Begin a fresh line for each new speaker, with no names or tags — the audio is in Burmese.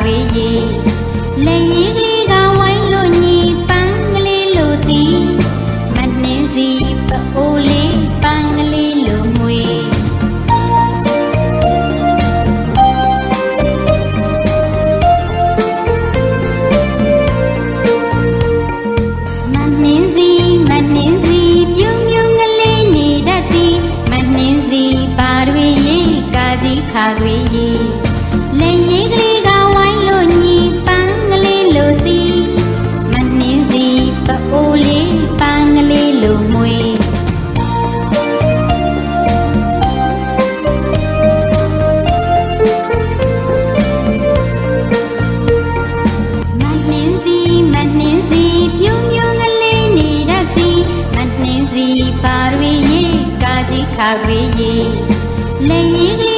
ခွေရေလက်ရည်ကလေးကဝိုင်းလို့ညီပန်းကလေးလို့သည်မနှင်းစီပအိုးလေးပန်းကလေးလို့ငွေမနှင်းစီမနှင်းစီပြုံပြုံကလေးနေတတ်သည်မနှင်းစီပါတွေရေကာကြီး ခါတွေရေလက်ရည်ကလေးကဝိုင်းလို့ညီပန်းကလေးလို့သည်မနှင်းစီပအိုးလေးပန်းကလေးလို့မွေမနှင်းစီမနှင်းစီပြုံပြုံကလေးနေတတ်သည်မနှင်းစီပါတွေရေကာကြီးခါခွေရေလက်ရည်က